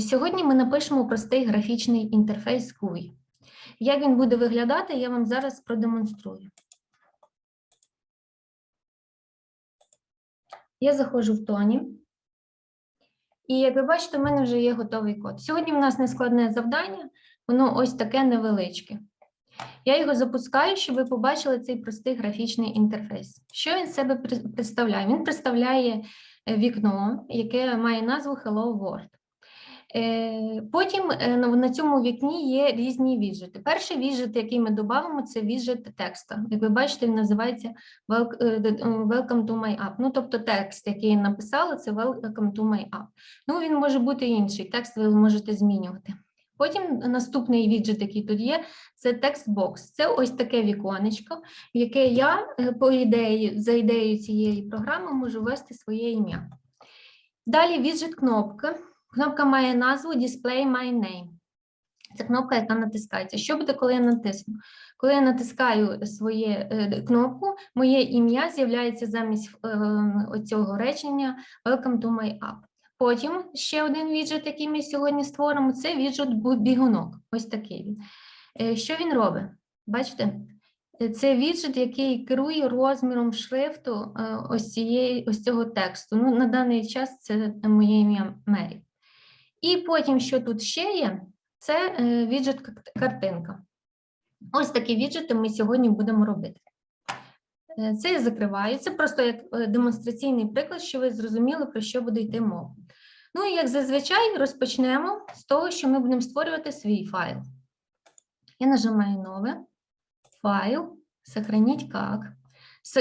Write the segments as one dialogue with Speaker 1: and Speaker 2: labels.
Speaker 1: Сьогодні ми напишемо простий графічний інтерфейс GUI. Як він буде виглядати, я вам зараз продемонструю. Я заходжу в тоні. І як ви бачите, у мене вже є готовий код. Сьогодні в нас нескладне завдання, воно ось таке невеличке. Я його запускаю, щоб ви побачили цей простий графічний інтерфейс. Що він себе представляє? Він представляє е, вікно, яке має назву Hello World. Е, Потім е, на цьому вікні є різні віджити. Перший віджит, який ми додамо, це віджит текста. Як ви бачите, він називається е, Welcome to my app. Ну, тобто текст, який я написала, це Welcome to my app. Ну, він може бути інший, текст ви можете змінювати. Потім наступний віджит, який тут є, це текстбокс. Це ось таке віконечко, в яке я, по ідеї, за ідеєю цієї програми, можу ввести своє ім'я. Далі віджит кнопка. Кнопка має назву Display My Name. Це кнопка, яка натискається. Що буде, коли я натисну? Коли я натискаю своє е, кнопку, моє ім'я з'являється замість е, оцього речення Welcome to my app. Потім ще один віджит, який ми сьогодні створимо, це віджит бігунок. Ось такий він. Е, Що він робить? Бачите? Це віджит, який керує розміром шрифту ось, цієї, ось цього тексту. Ну, на даний час це моє ім'я Мері. І потім, що тут ще є, це е, віджит кар- картинка. Ось такі віджити ми сьогодні будемо робити. Е, Це я закриваю. Це просто як е, демонстраційний приклад, що ви зрозуміли, про що буде йти мова. Ну і як зазвичай розпочнемо з того, що ми будемо створювати свій файл. Я нажимаю нове, файл, сохраніть як.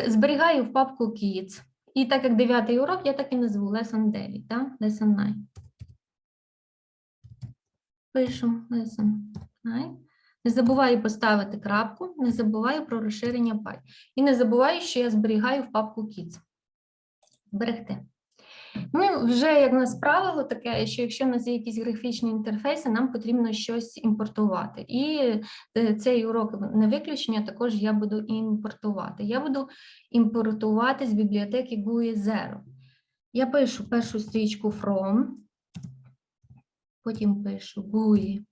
Speaker 1: Зберігаю в папку Kids. І так як дев'ятий урок, я так і назву Lesson 9, так? Lesson 9. Пишу 9. Не забуваю поставити крапку, не забуваю про розширення Py. І не забуваю, що я зберігаю в папку Kids. Зберегти. Ну, вже як нас правило таке, що якщо в нас є якісь графічні інтерфейси, нам потрібно щось імпортувати. І е, цей урок не виключення, також я буду імпортувати. Я буду імпортувати з бібліотеки GUI Zero. Я пишу першу стрічку from, потім пишу GUI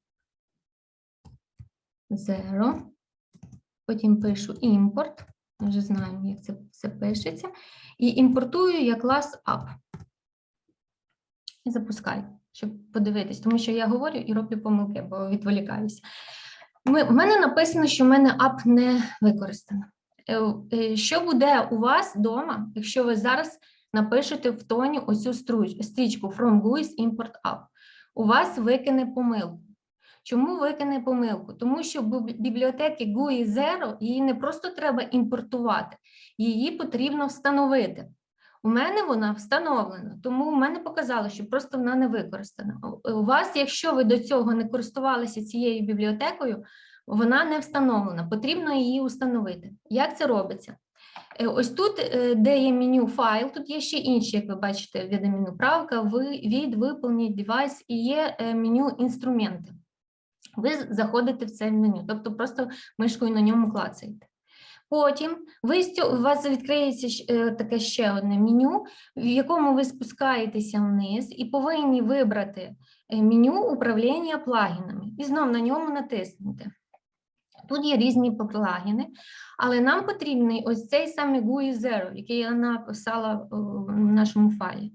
Speaker 1: Zero, потім пишу import, ми вже знаємо, як це все пишеться, і імпортую я клас app. І запускаю, щоб подивитись, тому що я говорю і роблю помилки, бо відволікаюся. Ми, в мене написано, що в мене app не використано. Е, е, Що буде у вас вдома, якщо ви зараз напишете в тоні оцю стрічку from GUIs import app? У вас викине помилку. Чому викине помилку? Тому що в бібліотеки GUI Zero її не просто треба імпортувати, її потрібно встановити. У мене вона встановлена, тому у мене показало, що просто вона не використана. У вас, якщо ви до цього не користувалися цією бібліотекою, вона не встановлена, потрібно її установити. Як це робиться? Е, Ось тут, е, де є меню файл, тут є ще інші, як ви бачите, види меню правка, від, виповніть, девайс і є е, меню інструменти. Ви заходите в це меню, тобто просто мишкою на ньому клацаєте. Потім ви у вас відкриється таке ще одне меню, в якому ви спускаєтеся вниз і повинні вибрати меню управління плагінами. І знов на ньому натиснути. Тут є різні плагіни, але нам потрібний ось цей самий GUI Zero, який я написала в нашому файлі.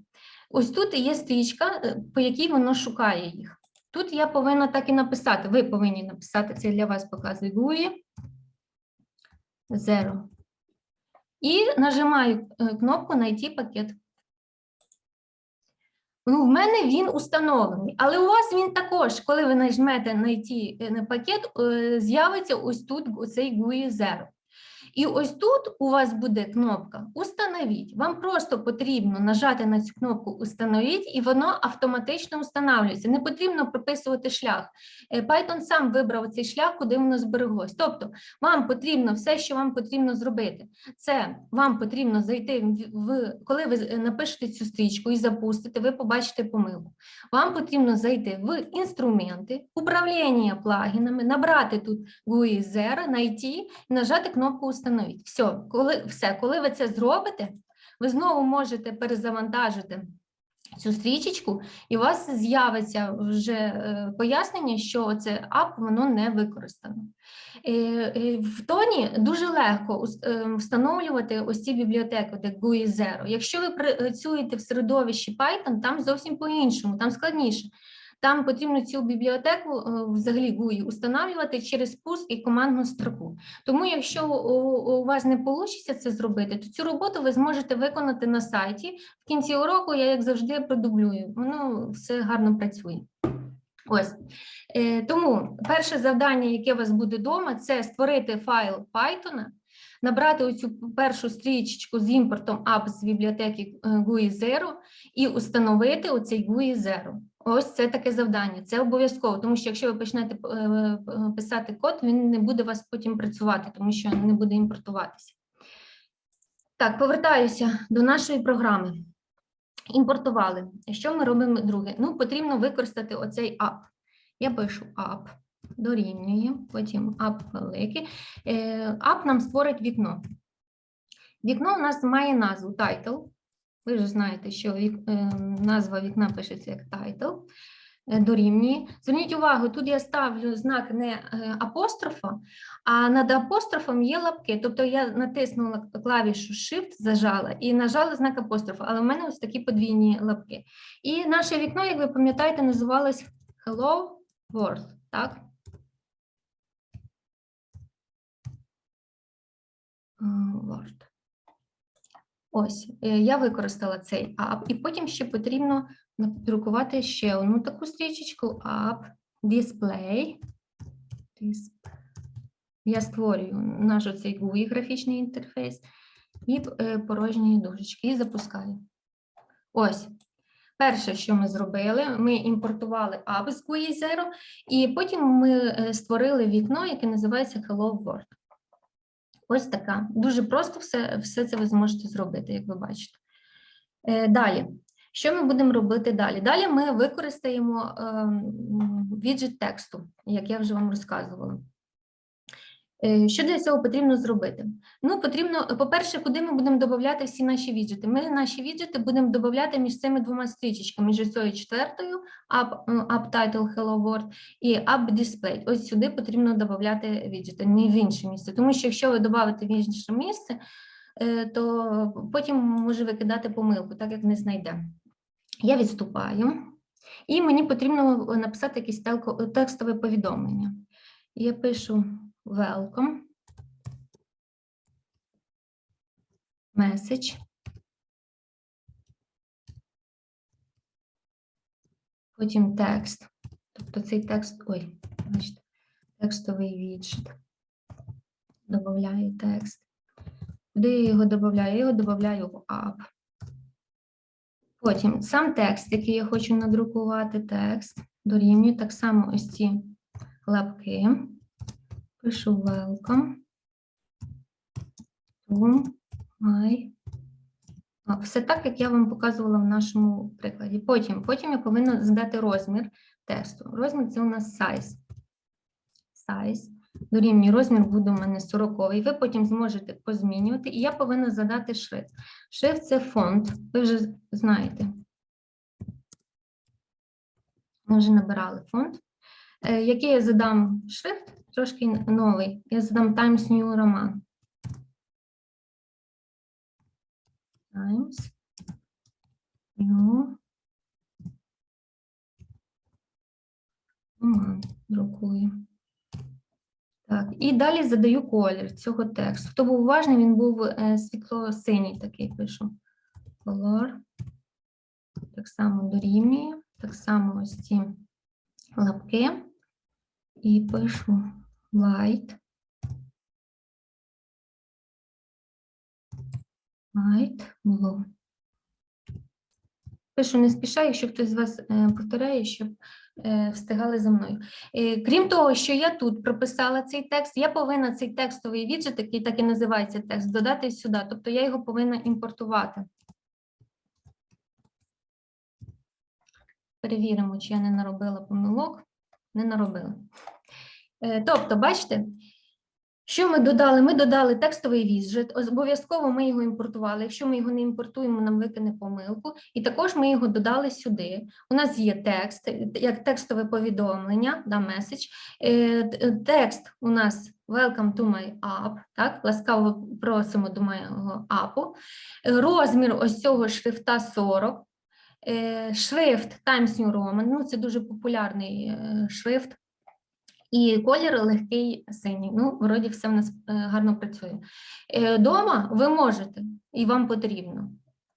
Speaker 1: Ось тут є стрічка, е, по якій воно шукає їх. Тут я повинна так і написати. Ви повинні написати це для вас показує GUI Zero. І нажимаю е, кнопку Найти пакет. Ну, в мене він установлений, але у вас він також, коли ви нажмете Найти е, пакет, е, з'явиться ось тут цей GUI Zero. І ось тут у вас буде кнопка Установіть. Вам просто потрібно нажати на цю кнопку Установіть, і воно автоматично встановлюється. Не потрібно прописувати шлях. Е, Python сам вибрав цей шлях, куди воно збереглось. Тобто, вам потрібно все, що вам потрібно зробити. Це вам потрібно зайти в, коли ви е, напишете цю стрічку і запустите, ви побачите помилку. Вам потрібно зайти в інструменти, управління плагінами, набрати тут GUI Zero, знайти і нажати кнопку Установіть. Все, коли все, коли ви це зробите, ви знову можете перезавантажити цю стрічечку, і у вас з'явиться вже е, пояснення, що це ап воно не використано. Е, е, В тоні дуже легко встановлювати ось ці бібліотеки, де GUI Zero. Якщо ви працюєте в середовищі Python, там зовсім по-іншому, там складніше. Там потрібно цю бібліотеку е, взагалі GUI устанавлювати через пуск і командну строку. Тому, якщо у, вас не вийде це зробити, то цю роботу ви зможете виконати на сайті. В кінці уроку я, як завжди, продублюю. Воно все гарно працює. Ось. Е, тому перше завдання, яке у вас буде вдома, це створити файл Python, набрати оцю першу стрічечку з імпортом app з бібліотеки е, GUI Zero і установити оцей GUI Zero. Ось це таке завдання. Це обов'язково, тому що якщо ви почнете е, е, писати код, він не буде у вас потім працювати, тому що не буде імпортуватися. Так, повертаюся до нашої програми. Імпортували. Що ми робимо друге? Ну, потрібно використати оцей app. Я пишу app, дорівнює, потім app великий. Е, App нам створить вікно. Вікно у нас має назву title. Ви ж знаєте, що вік, е, назва вікна пишеться як title. е, Дорівнює. Зверніть увагу, тут я ставлю знак не е, апострофа, а над апострофом є лапки. Тобто я натиснула клавішу Shift, зажала і нажала знак апострофа, але в мене ось такі подвійні лапки. І наше вікно, як ви пам'ятаєте, називалось Hello World. Так? Word. Ось, е, я використала цей app, і потім ще потрібно надрукувати ще одну таку стрічечку app, display. Я створюю наш оцей GUI графічний інтерфейс і е, порожні дужечки і запускаю. Ось. Перше, що ми зробили, ми імпортували app з GUI Zero, і потім ми е, створили вікно, яке називається Hello World. Ось така. Дуже просто все, все це ви зможете зробити, як ви бачите. Е, Далі. Що ми будемо робити далі? Далі ми використаємо е, віджит тексту, як я вже вам розказувала. Е, Що для цього потрібно зробити? Ну, потрібно, по-перше, куди ми будемо додати всі наші віджити? Ми наші віджити будемо додати між цими двома стрічечками, між цією четвертою, up, up title Hello World і up display. Ось сюди потрібно додати віджити, не в інше місце. Тому що якщо ви додавите в інше місце, е, то потім може викидати помилку, так як не знайде. Я відступаю, і мені потрібно написати якесь текстове повідомлення. Я пишу welcome, message. Потім текст. Тобто цей текст, ой, бачите, текстовий віджит. Добавляю текст. Куди я його додаю? Я його додаю в app. Потім сам текст, який я хочу надрукувати, текст, дорівнюю так само ось ці лапки. Пишу welcome to my. Все так, як я вам показувала в нашому прикладі. Потім, потім я повинна задати розмір тексту. Розмір це у нас size. Size. Дорівнює розмір буде у мене 40. Ви потім зможете позмінювати, і я повинна задати шрифт. Шрифт це фонд, ви вже знаєте. Ми вже набирали фонд. Е, Який я задам шрифт, трошки новий. Я задам Times New Roman. Times New Roman. Друкую. Так, і далі задаю колір цього тексту. Хто був уважний, він був е, світло-синій такий пишу. Color. Так само дорівнює. Так само ось ці лапки. І пишу light. Light blue. Пишу не спішаю, якщо хтось з вас е, повторяє, щоб е, встигали за мною. Е, Крім того, що я тут прописала цей текст, я повинна цей текстовий віджит, який так і називається текст, додати сюди. Тобто я його повинна імпортувати. Перевіримо, чи я не наробила помилок. Не наробила. Е, Тобто, бачите, Що ми додали? Ми додали текстовий віджит. Обов'язково ми його імпортували. Якщо ми його не імпортуємо, нам викине помилку. І також ми його додали сюди. У нас є текст, як текстове повідомлення, да, меседж. Е, Текст у нас Welcome to my app, так, ласкаво просимо до моєго апу. Розмір ось цього шрифта 40. Е, Шрифт Times New Roman, ну це дуже популярний е, шрифт. І колір легкий синій. Ну, вроді все в нас е, гарно працює. Дома ви можете і вам потрібно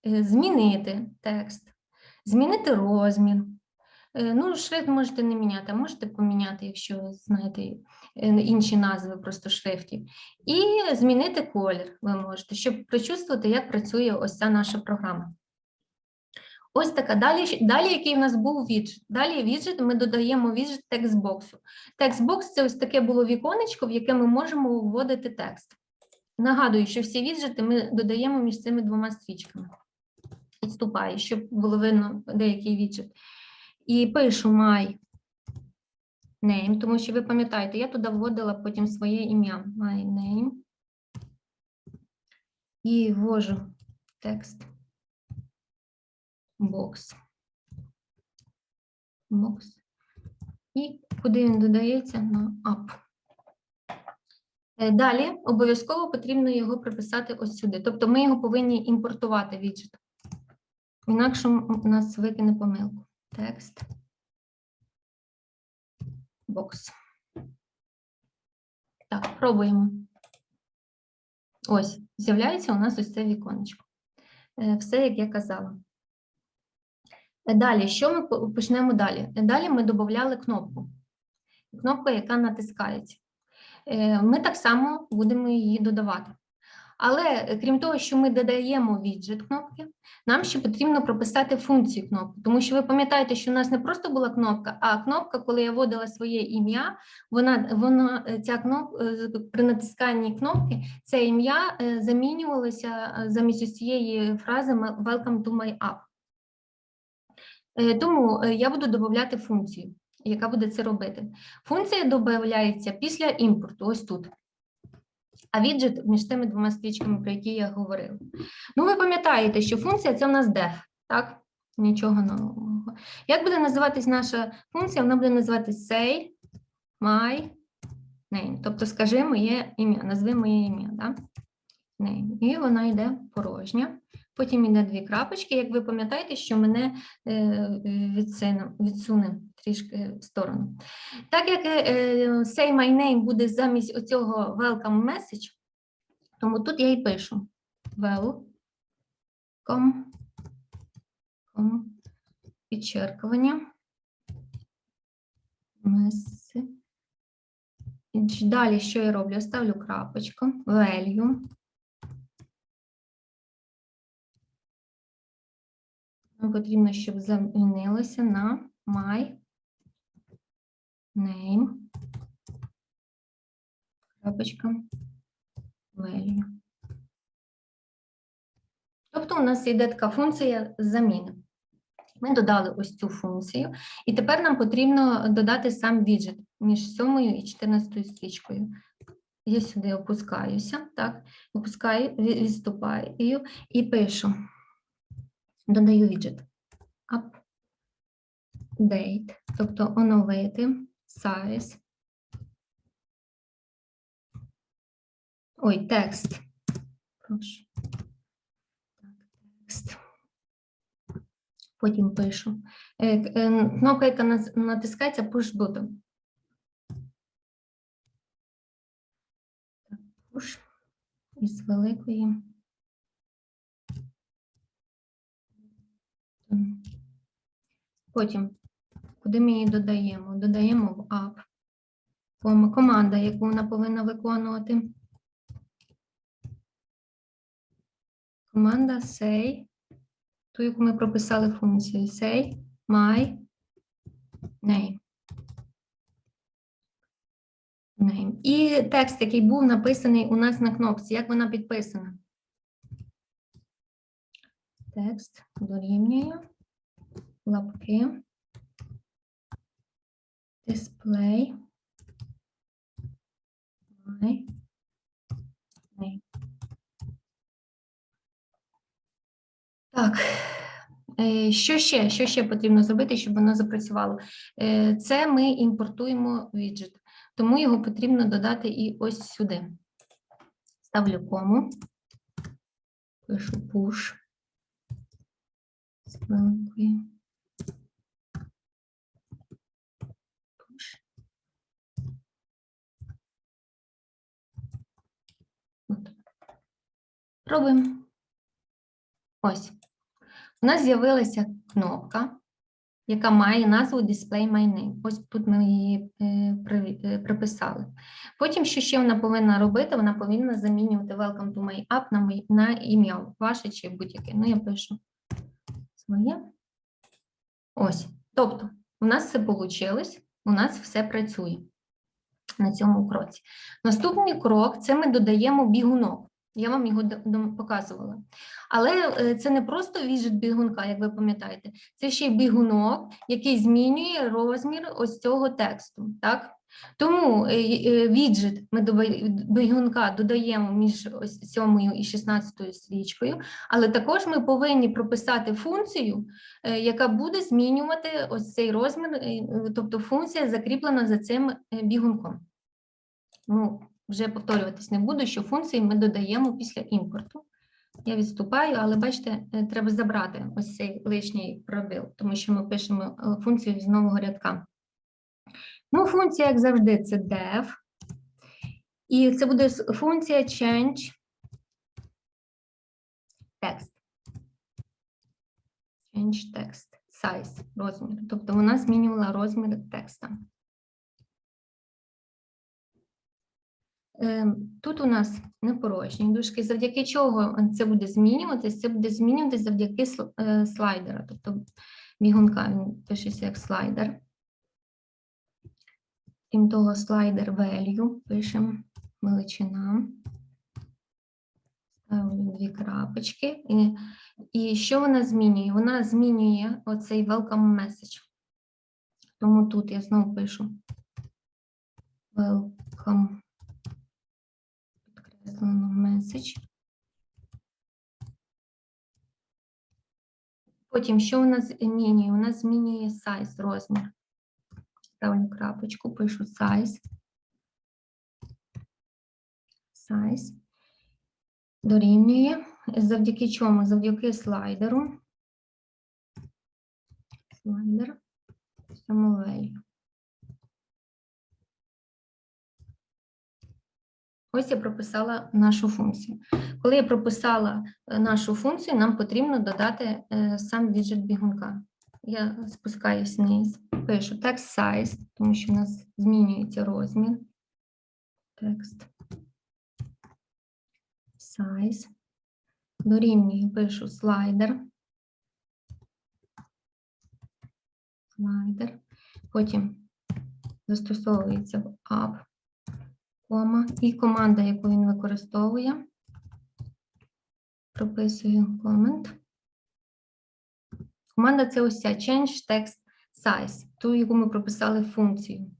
Speaker 1: змінити текст, змінити розмір. Ну, шрифт можете не міняти, а можете поміняти, якщо знаєте інші назви просто шрифтів. І змінити колір ви можете, щоб прочувствувати, як працює ось ця наша програма. Ось така. Далі, далі який в нас був віджит? Далі віджит ми додаємо віджит текстбоксу. Текстбокс це ось таке було віконечко, в яке ми можемо вводити текст. Нагадую, що всі віджити ми додаємо між цими двома стрічками. Відступаю, щоб було видно деякий віджит. І пишу my name, тому що ви пам'ятаєте, я туди вводила потім своє ім'я. My name. І ввожу текст. Бокс. Бокс. І куди він додається на app. Е, Далі обов'язково потрібно його приписати ось сюди. Тобто ми його повинні імпортувати віджит. Інакше у нас викине помилку. Текст. Бокс. Так, пробуємо. Ось, з'являється у нас ось це віконечко. Е, Все, як я казала. Далі, що ми почнемо далі? Далі ми додавали кнопку. Кнопка, яка натискається. Е, Ми так само будемо її додавати. Але е, крім того, що ми додаємо віджит кнопки, нам ще потрібно прописати функцію кнопки. Тому що ви пам'ятаєте, що у нас не просто була кнопка, а кнопка, коли я вводила своє ім'я, вона, вона е, ця кнопка при натисканні кнопки, це ім'я замінювалося замість цієї фрази Welcome to my app. Е, Тому е, я буду додати функцію, яка буде це робити. Функція додається після імпорту, ось тут. А віджит між тими двома стрічками, про які я говорила. Ну, ви пам'ятаєте, що функція це у нас def, так? Нічого нового. Як буде називатись наша функція? Вона буде називатись say my name. Тобто, скажи моє ім'я, назви моє ім'я, так? Name. І вона йде порожня. Потім йде дві крапочки. Як ви пам'ятаєте, що мене е, відсуне, трішки в сторону. Так як е, say my name буде замість оцього welcome message, тому тут я і пишу welcome, підчеркування, message. Далі що я роблю? Я ставлю крапочку, value. Потрібно, щоб замінилося на my name. Крапочка. Value. Тобто у нас йде така функція заміни. Ми додали ось цю функцію, і тепер нам потрібно додати сам віджит між 7 і 14 стрічкою. Я сюди опускаюся, так, опускаю, відступаю і пишу. Додаю віджит. Update, тобто оновити size. Ой, текст. Прошу. Текст. Потім пишу. Е, е, Кнопка, яка натискається push button. Push із великої. Потім, куди ми її додаємо? Додаємо в app. Команда, яку вона повинна виконувати. Команда say, ту, яку ми прописали функцію say my name. Name. І текст, який був написаний у нас на кнопці, як вона підписана. Текст дорівнює лапки, display, my name. Так, е, що ще? Що ще потрібно зробити, щоб воно запрацювало? Е, це ми імпортуємо віджит, тому його потрібно додати і ось сюди. Ставлю кому, пишу push. Спинкою. Пробуємо. Ось. У нас з'явилася кнопка, яка має назву Display My Name. Ось тут ми її е, е, приписали. Потім, що ще вона повинна робити, вона повинна замінювати Welcome to My App на, на ім'я ваше чи будь-яке. Ну, я пишу своє. Ось. Тобто, у нас все вийшло, у нас все працює на цьому кроці. Наступний крок це ми додаємо бігунок. Я вам його показувала. Але е, це не просто віджит бігунка, як ви пам'ятаєте, це ще й бігунок, який змінює розмір ось цього тексту. Так? Тому е, е, віджит ми до бігунка додаємо між ось 7 і 16 стрічкою, але також ми повинні прописати функцію, яка буде змінювати ось цей розмір, тобто функція закріплена за цим бігунком. Ну, вже повторюватись не буду, що функції ми додаємо після імпорту. Я відступаю, але бачите, е, треба забрати ось цей лишній пробіл, тому що ми пишемо е, функцію з нового рядка. Ну, функція, як завжди, це def. І це буде функція change text. Change text size, розмір. Тобто вона змінювала розмір текста. Тут у нас непорожні дужки, завдяки чого це буде змінюватись? Це буде змінюватись завдяки е, слайдера, тобто бігунка він пишеться як слайдер. Крім того, слайдер value пишемо величина. Ставлю дві крапочки. І, і що вона змінює? Вона змінює оцей welcome message. Тому тут я знову пишу welcome підкреслено message. Потім, що вона змінює? Вона змінює size, розмір. Ставлю крапочку, пишу size. Size. Дорівнює. Завдяки чому? Завдяки слайдеру. Слайдер. Цьому Ось я прописала нашу функцію. Коли я прописала е, нашу функцію, нам потрібно додати е, сам віджит бігунка. Я спускаюсь вниз, пишу text size, тому що у нас змінюється розмір. Текст. Size. Дорівнює, пишу слайдер. Слайдер. Потім застосовується в app кома і команда, яку він використовує. Прописую комент. Команда це ось ця change text size, ту, яку ми прописали функцію.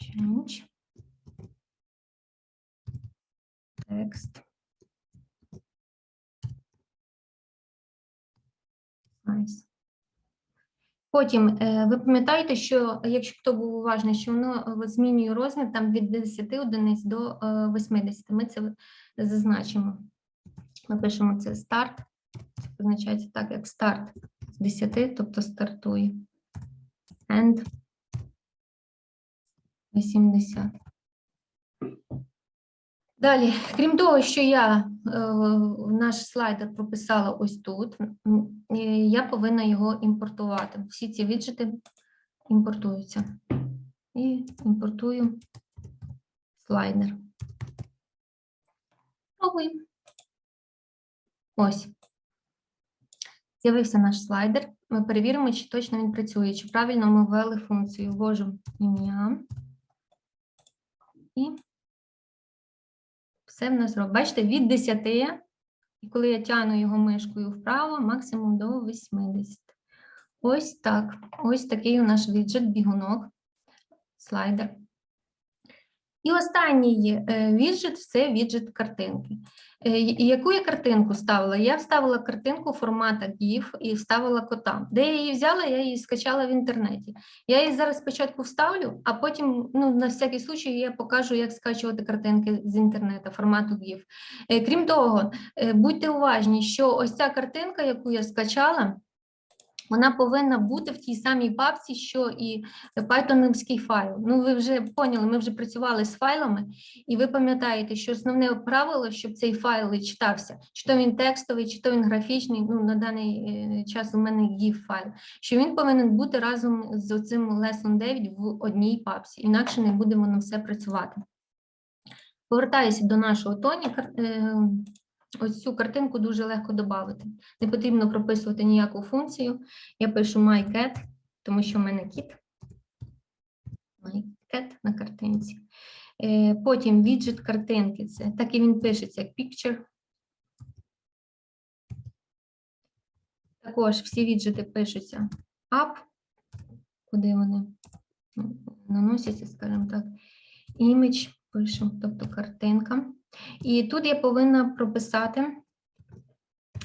Speaker 1: Change text size. Потім е, ви пам'ятаєте, що якщо хто був уважний, що воно е, змінює розмір там від 10 одиниць до е, 80. Ми це зазначимо. Ми пишемо це старт. Це позначається так, як старт з 10, тобто стартує. And 80. Далі, крім того, що я е, наш слайдер прописала ось тут, я повинна його імпортувати. Всі ці віджити імпортуються. І імпортую слайдер. Пробуємо. Ось. З'явився наш слайдер. Ми перевіримо, чи точно він працює, чи правильно ми ввели функцію. Ввожу ім'я. І все в нас робить. Бачите, від 10, і коли я тягну його мишкою вправо, максимум до 80. Ось так. Ось такий у наш віджит, бігунок, слайдер. І останній е, віджит це віджит картинки. Е, Яку я картинку ставила? Я вставила картинку формата GIF і вставила кота. Де я її взяла, я її скачала в інтернеті. Я її зараз спочатку вставлю, а потім, ну, на всякий случай, я покажу, як скачувати картинки з інтернету, формату GIF. Е, Крім того, будьте уважні, що ось ця картинка, яку я скачала, вона повинна бути в тій самій папці, що і Pythonівський файл. Ну, ви вже поняли, ми вже працювали з файлами, і ви пам'ятаєте, що основне правило, щоб цей файл читався, чи то він текстовий, чи то він графічний. Ну, на даний е, час у мене GIF файл, що він повинен бути разом з цим Lesson 9 в одній папці, інакше не буде воно все працювати. Повертаюся до нашого тоні. Ось цю картинку дуже легко додати. Не потрібно прописувати ніяку функцію. Я пишу myCat, тому що в мене кіт. myCat на картинці. Е, Потім віджит картинки. Це так і він пишеться як picture. Також всі віджити пишуться up, куди вони наносяться, скажімо так. Image пишу, тобто картинка. І тут я повинна прописати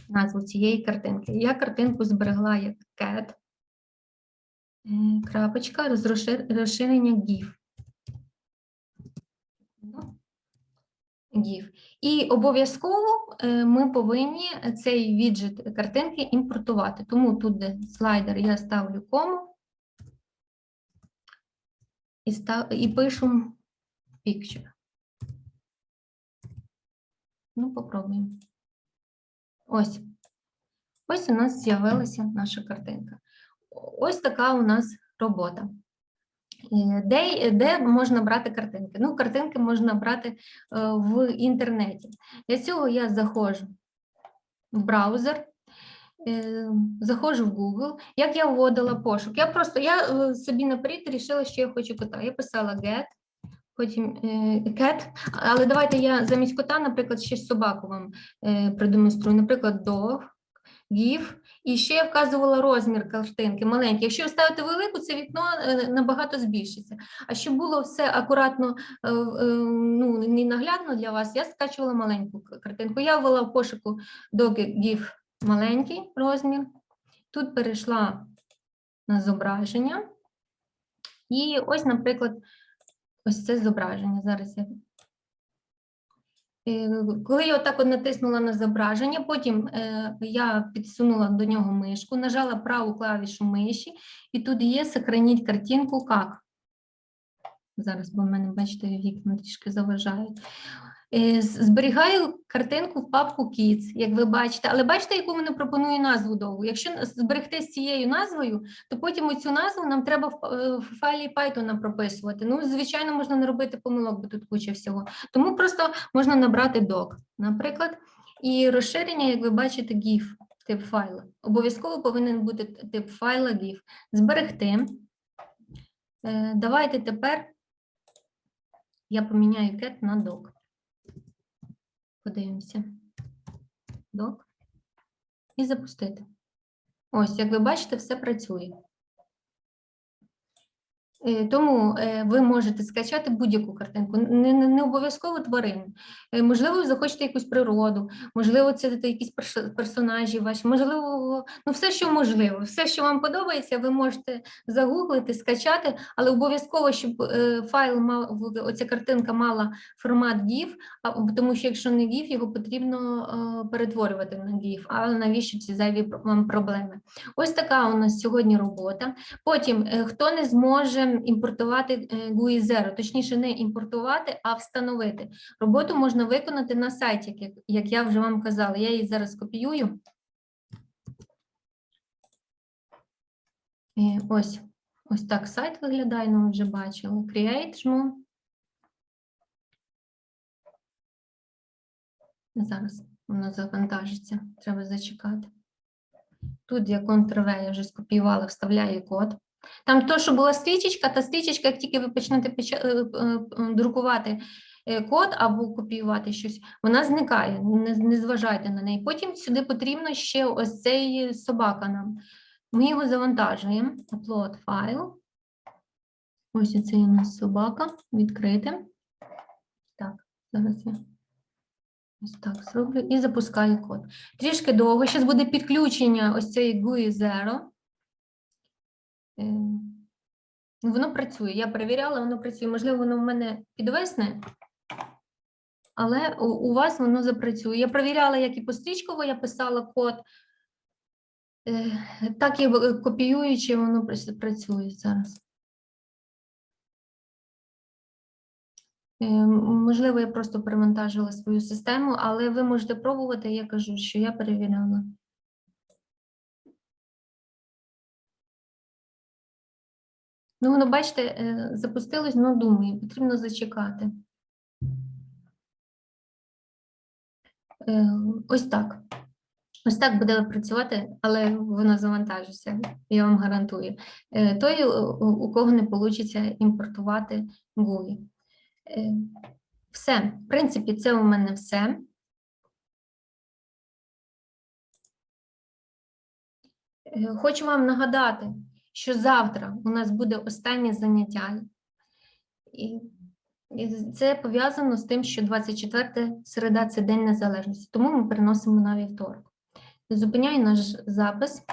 Speaker 1: назву цієї картинки. Я картинку зберегла як cat, е, крапочка, розширення GIF. GIF. І обов'язково е, ми повинні цей віджит картинки імпортувати. Тому тут, де слайдер, я ставлю кому і, став, і пишу picture. Ну, попробуємо. Ось. Ось у нас з'явилася наша картинка. Ось така у нас робота. Е, Де, де можна брати картинки? Ну, картинки можна брати е, в інтернеті. Для цього я заходжу в браузер, е, заходжу в Google. Як я вводила пошук? Я просто я собі наперед вирішила, що я хочу кота. Я писала get, потім е, cat, але давайте я замість кота, наприклад, ще собаку вам е, продемонструю. Наприклад, dog, GIF. І ще я вказувала розмір картинки маленький. Якщо ви ставите велику, це вікно е, набагато збільшиться. А щоб було все акуратно, ну, не наглядно для вас, я скачувала маленьку картинку. Я ввела в пошуку dog GIF маленький розмір. Тут перейшла на зображення. І ось, наприклад, ось це зображення. Зараз. Е, Коли я отак от натиснула на зображення, потім е, я підсунула до нього мишку, нажала праву клавішу миші, і тут є «Сохраніть картинку як». Зараз, бо в мене, бачите, вікна трішки заважають. Е, Зберігаю картинку в папку Kids, як ви бачите, але бачите, яку мене пропонує назву довгу. Якщо зберегти з цією назвою, то потім цю назву нам треба е, в файлі Python прописувати. Ну, звичайно, можна не робити помилок, бо тут куча всього. Тому просто можна набрати doc, наприклад, і розширення, як ви бачите, GIF, тип файла. Обов'язково повинен бути тип файла GIF. Зберегти. Е, Давайте тепер я поміняю cat на doc. Подивимося. док І запустити. Ось, як ви бачите, все працює. Е, Тому е, ви можете скачати будь-яку картинку, не, не, не обов'язково тварину. Е, Можливо, ви захочете якусь природу, можливо, це якісь персонажі ваші, можливо, ну все, що можливо, все, що вам подобається, ви можете загуглити, скачати, але обов'язково, щоб файл мав, оця картинка мала формат GIF, тому що якщо не GIF, його потрібно перетворювати на GIF. А навіщо ці зайві вам проблеми? Ось така у нас сьогодні робота. Потім, хто не зможе імпортувати е, GUI Zero, точніше, не імпортувати, а встановити. Роботу можна виконати на сайті, як, я вже вам казала. Я її зараз копіюю. Е, Ось, ось так сайт виглядає, ну, ви вже бачили. Create жму. Зараз воно завантажиться, треба зачекати. Тут я Ctrl-V, я вже скопіювала, вставляю код. Там то, що була стрічечка, та стрічечка, як тільки ви почнете е, е, е, друкувати код або копіювати щось, вона зникає, не, не зважайте на неї. Потім сюди потрібно ще ось цей собака нам. Ми його завантажуємо. Upload файл. Ось цей у нас собака. Відкрити. Зараз я ось так зроблю і запускаю код. Трішки довго. Зараз буде підключення ось цієї GUI Zero. Е, ну, Воно працює. Я перевіряла, воно працює. Можливо, воно в мене підвисне, але у, вас воно запрацює. Я перевіряла, як і пострічково я писала код, е, так і е, копіюючи, воно працює зараз. Е, Можливо, я просто перевантажила свою систему, але ви можете пробувати, я кажу, що я перевіряла. Ну, воно, бачите, е, запустилось, ну, думаю, потрібно зачекати. Е, Ось так. Ось так буде працювати, але воно завантажиться, я вам гарантую. Е, Той, у- кого не вийде імпортувати GUI. Все, в принципі, це у мене все. Хочу вам нагадати, що завтра у нас буде останнє заняття. І це пов'язано з тим, що 24 середа це День Незалежності, тому ми переносимо на вівторок. Зупиняю наш запис.